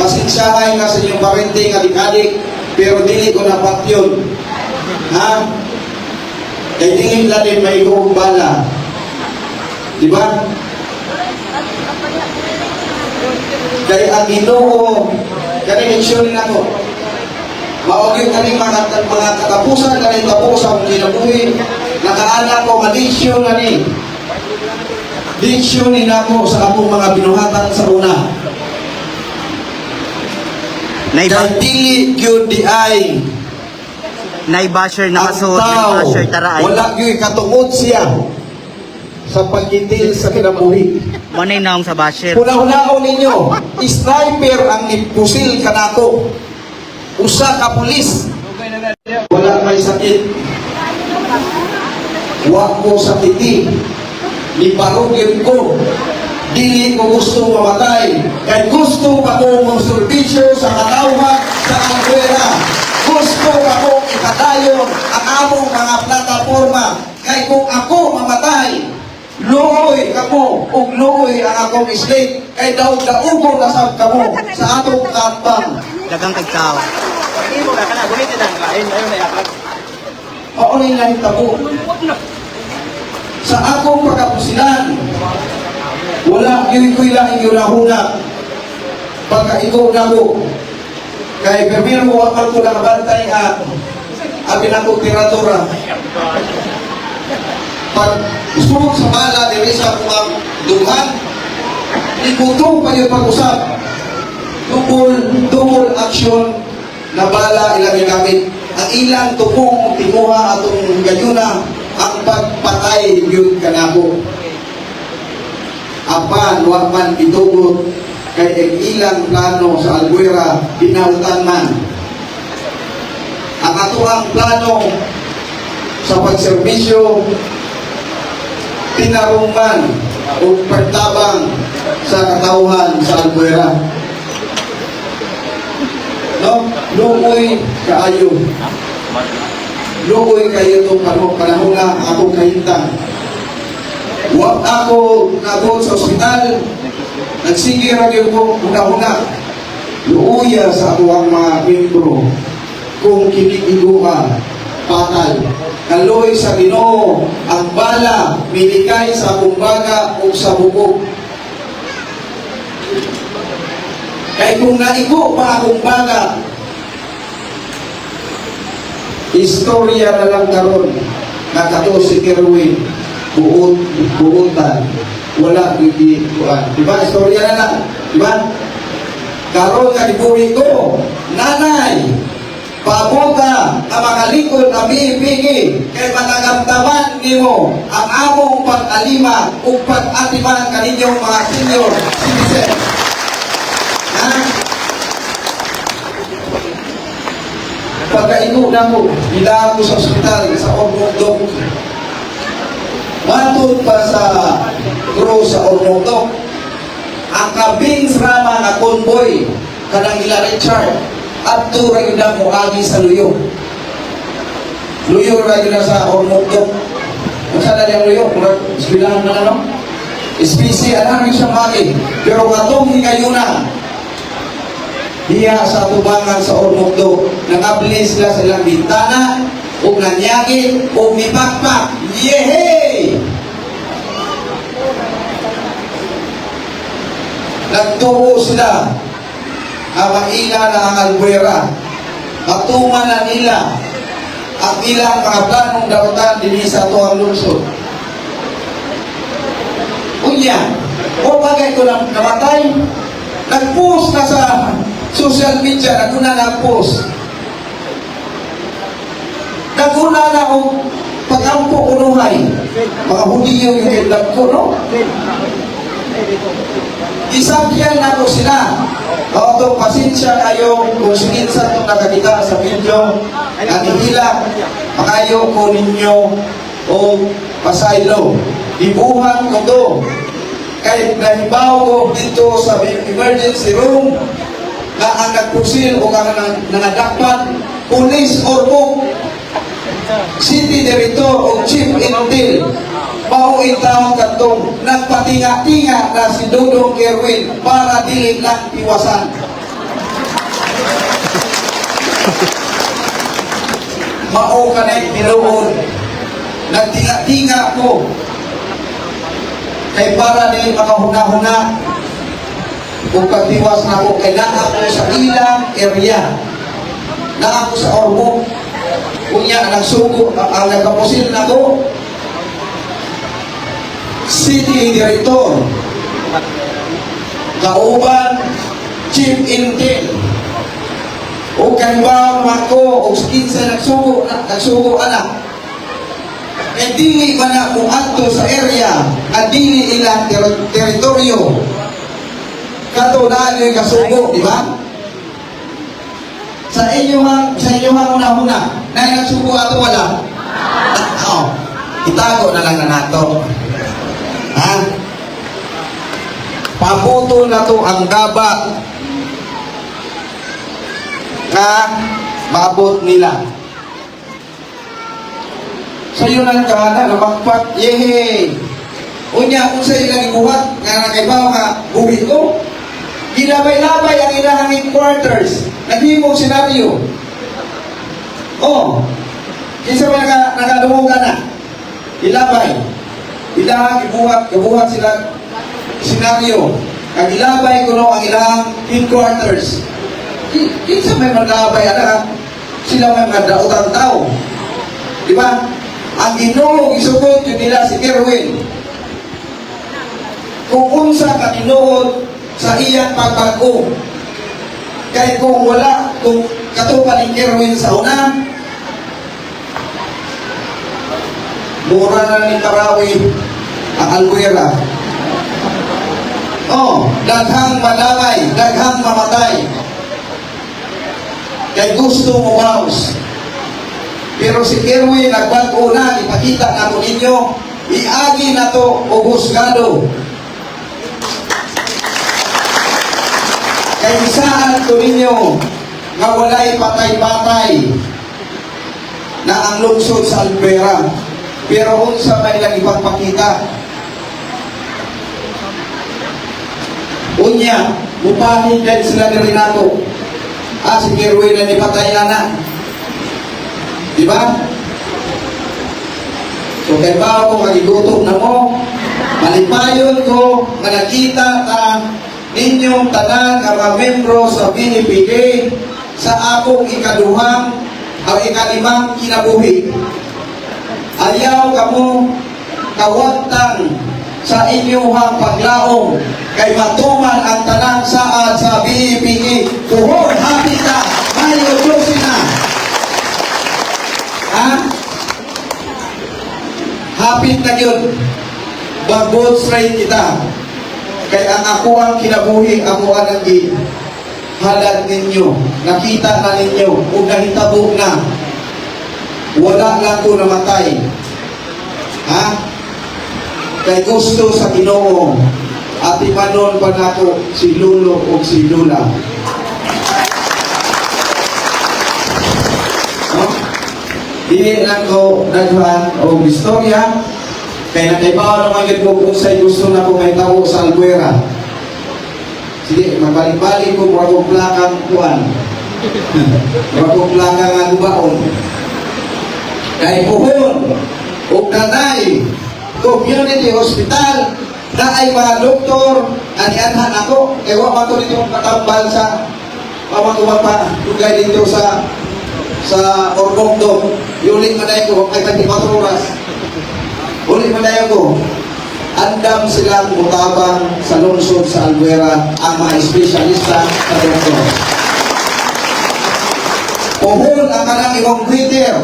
Pasensyahay nga sa inyong parenting adik-adik, pero dili ko napat yun. Ha? Kay dili lang din may ikong bala. Di ba? Kay ang Ginoo, kani mention nako. Mao gyud kani mga mga katapusan kani tapos ang kinabuhi. Nakaanak ko madisyon na ni. Diksyon ni nako sa akong mga binuhatan sa una. Naiba, Kay dili gyud di ay naibasher ang nakasuot ng tao. basher tara ay. Wala gyud katungod siya sa pagkitil sa kinabuhi. Mo na naong sa basher. Una-unaon ninyo, sniper ang nipusil kanako. Usa ka pulis. Wala may sakit. Wa ko sakiti. Iparugin ko. Dili ko gusto mamatay. Kaya gusto pa ko mong servisyo sa katawhan sa Anguera. Gusto pa ko ikadayon ang among mga plataforma. Kaya kung ako mamatay, Luoy kamo, ug luoy ang akong slate, kay daw daugo na sab kamo sa atong katbang. Dagang kag tao. Mao ni nahitabo. Sa akong pagkapusinan, wala gyud ko ilang yunahuna. Pagka ikaw na mo, kay primero mo wakal ko nakabantay nga, abi na ko tiradora. Pag isuot sa bala, diri sa mga duhan, ikutong pa yung pag-usap. Double, double action na bala ilang ginamit. Ang ilang tukong timuha atong gayuna ang pagpatay yun kanabo. Apan, wa man itugot kay ang ilang plano sa Alguera binautan man. Ang atuang plano sa pagserbisyo tinarungan o pagtabang sa katauhan sa Albuera. No? Luoy kaayo. Luoy kayo panahon, panahon na akong kahintang. Wa ako nagod sa ospital, nagsige ra gyud ko una-una. Luuya sa ako ang mga membro kung kinikiguha patal. Kaloy sa Ginoo ang bala minikay sa akong baga o sa bubog. Kay kung naigo pa akong baga, istorya na lang karon nakato si Kerwin buot buotan wala gigi kuan di ba istorya na lang di ba karon nga gibuhi ko nanay Pabuta na makalikod na bibigi kay managamdaman nimo ang among pag-alima ug pag-atiman kaninyong mga senior citizen. Ha? Pagkaino na mo, ila ko sa ospital sa Ormondok. Matod pa sa crew sa Ormondok. Ang kabing rama na convoy kanang ila Richard at to ra yun na mo agi sa luyo. Luyo ra yun sa Ormondok. Kung saan na yung luyo? Kung eskwelahan na ano? SPC, alam yun siya magi. Pero katong hingayuna, diya sa tubangan sa Ormondok, nangabli sila sa ilang bintana, o nanyagi, o mipakpak. Yehey! Nagtuo sila ang maila na ang albuera. Matuman na nila ang ilang mga planong darutan din sa ito lungsod. Unya, o bagay ko lang namatay, nag-post na sa social media, naguna na-post. Naguna na o pag-ampo unuhay. Mga hudiyo yung kailan ko, no? Isakyan na ko sila. O to pasensya kayo kung singinsa itong nakakita sa video. Nanihila, makayo ko ninyo o pasaylo. Ibuhan ko to. Kahit nahibaw ko dito sa emergency room na ang nagpusil o ang nang- nangadakpan, police or book, city director o chief intel mauin taong katong nagpatinga-tinga na si Dodong Kerwin para dili lang iwasan. Mao ka na tinuod. Nagtinga-tinga ko. Kay para din makahuna-huna. Kung pagtiwas na ako, kay naa ako sa ilang area. Naa ako sa Ormo. Kunya, nagsugo, ang nagkapusil na ko. City Director. Kauban, Chief Intel. O kay ba mako o kinsa nagsugo na nagsugo anak. Kay dili man na kung adto sa area at dili ilang ter- teritoryo. Kato na yung kasugo, di ba? Sa inyo hang sa inyo hang una-una, na nagsugo ato wala. Oo. Itago na lang na nato. Ha? Pabuto na to ang gaba nga maabot nila. Sa'yo na ka na namagpat, yehe! Unya, kung sa ilang ibuhat, nga nakaibaw ka, buhi ko, ginabay-labay ang ilang headquarters. Naghimong senaryo. Oh, kinsa ba naka, nakadumugan na? Ilabay. Ilang ibuhat, ibuhat sila senaryo. Ang ilabay ko no ang ilang headquarters. Ki- Kinsa may maglabay anak, sila may madaotang tao. Di ba? Ang ginoo isugot yun nila si Kerwin. Kung unsa ka sa iyang pagbago. Kaya kung wala, kung katupa ni Kerwin sa una, mura na ni Parawi ang Albuera. Oh, daghang malamay, daghang mamatay. Kay gusto mo baos. Pero si Kerwin nagbago na, ipakita na ko ninyo, iagi na to o husgado. Kay saan ko ninyo nga walay patay-patay na ang lungsod sa Alpera. Pero unsa may lang ipagpakita. Unya, mupahin din sila ni Renato. Ah, si Kerwin na nipatay na na. Di ba? So, kay ba ako magigutom na mo, malipayon ko, nga ta ninyong tanan nga mga membro sa BNPK sa akong ikaduhang o ikalimang kinabuhi. Ayaw kamo kawantang sa inyong paglaom kay matuman ang tanan saad sa BNPK. Tuhod, happy ka, Mayo Josina. Ha? Hapit na yun. Bagot straight kita. Kaya ang ako ang kinabuhi, ako ang naging halad ninyo. Nakita na ninyo. Kung nahitabo na. Wala lang ko namatay. Ha? Kay gusto sa Ginoo. At imanon pa nako si Lulo o si Lula. No? Dili lang ko daghan o istorya kay nakaibaw naman ko kung sa'y gusto na ko may tawo sa Albuera. Sige, magbalik-balik ko mura kong plakang kuan. mura kong plakang nga gubaon. Kay puhon, o nanay, community hospital, na ay mga doktor, anianhan ako, kay wa man to dito katambal sa, wa man to magpa-dugay dito sa sa Orgongdong, yuling man dayo ko, ay 24 oras. Uli man dayo ko, andam silang mutabang sa lungsod sa Albuera ang mga espesyalista sa doktor. Puhol ang kanang ibang Twitter,